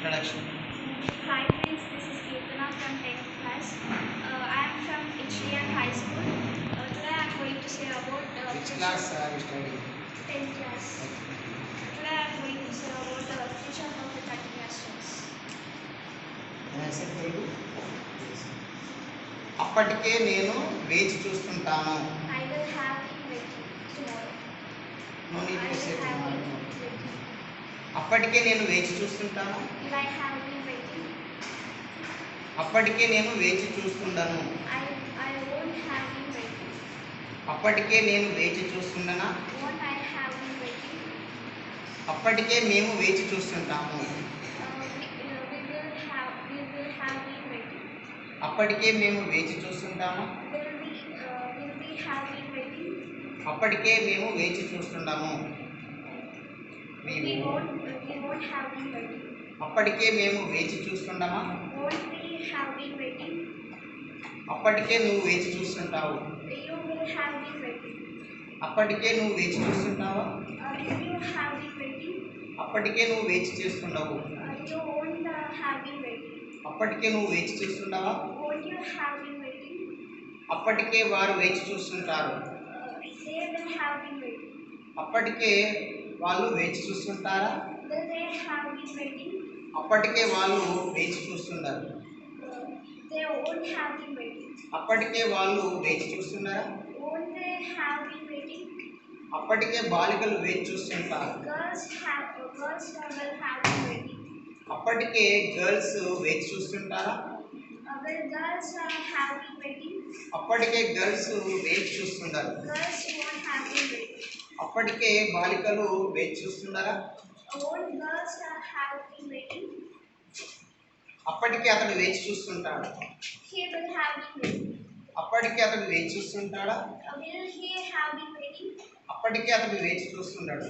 Introduction. Hi friends, this is Kirtana from 10th class. Uh, I am from HDN High School. Uh, today I am going to say about uh, Which future- class are you studying? 10th class. Today I am going to say about the future of the 30 astronauts. Answer Telugu అప్పటికే నేను వేచి చూస్తుంటాను I will have been waiting tomorrow. No I need to say will have been waiting. అప్పటికే నేను వేచి చూస్తుంటాను. అప్పటికే నేను వేచి చూస్తుండను. అప్పటికే నేను వేచి చూస్తుండనా? అప్పటికే మేము వేచి చూస్తుంటాము. అప్పటికే మేము వేచి చూస్తుంటాము. అప్పటికే మేము వేచి చూస్తుండము అప్పటికే మేము వేచి చూస్తుండమా అప్పటికే నువ్వు వేచి చూస్తుంటావు. అప్పటికే నువ్వు వేచి చూస్తుంటావా? అప్పటికే నువ్వు వేచి చూస్తుండవు. అప్పటికే నువ్వు వేచి చూస్తుండవా అప్పటికే వారు వేచి చూస్తుంటారు. అప్పటికే వాళ్ళు వేచి చూస్తుంటారా? అప్పటికే వాళ్ళు వేచి చూస్తున్నారు అప్పటికే వాళ్ళు వేచి చూస్తున్నారా అప్పటికే బాలికలు వేచి చూస్తుంటారు? అప్పటికే గర్ల్స్ వేచి చూస్తుంటారా? అప్పటికే గర్ల్స్ వేచి చూస్తుంటారు. అప్పటికే బాలికలు వేచి చూస్తున్నారా? అప్పటికే అతను వేచి చూస్తుంటాడు? అప్పటికే అతను వేచి చూస్తుంటాడా? అప్పటికే అతను వేచి చూస్తున్నాడు.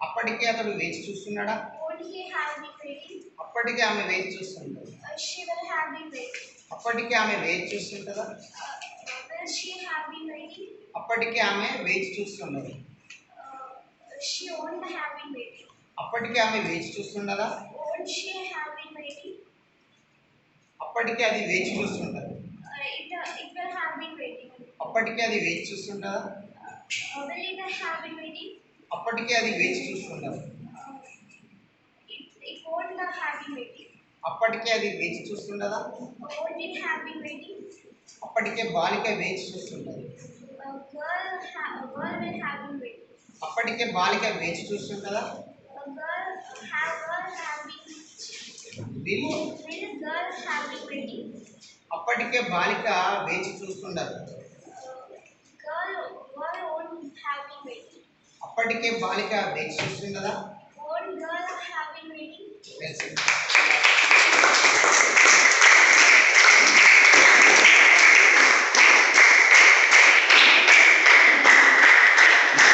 అప్పటికే అతను వేచి చూస్తున్నాడా? అప్పటికే ఆమె వేచి చూస్తుంటాడు? అప్పటికే ఆమె వేచి చూస్తుంటారా Uh, will she have been waiting? అప్పటికే ఆమె వేచి చూస్తున్నది Uh, she won't have been waiting. అప్పటికే ఆమె వేచి చూస్తుండదా Won't she have been waiting? అప్పటికే అది వేచి చూస్తుంటది Uh, it, uh, it will have been waiting. అప్పటికే అది వేచి చూస్తుంటదా Uh, will it have been waiting? అప్పటికే అది వేచి చూస్తుంటది Uh, it, it won't uh, have been waiting. అప్పటికే అది వేచి చూస్తుండదా Won't it have been waiting? అప్పటికే బాలిక వేచి చూస్తుంటది అప్పటికే బాలిక వేచి చూస్తుంది కదా. అప్పటికే బాలిక వేచి చూస్తుండదు. అప్పటికే బాలిక వేచి చూస్తుంది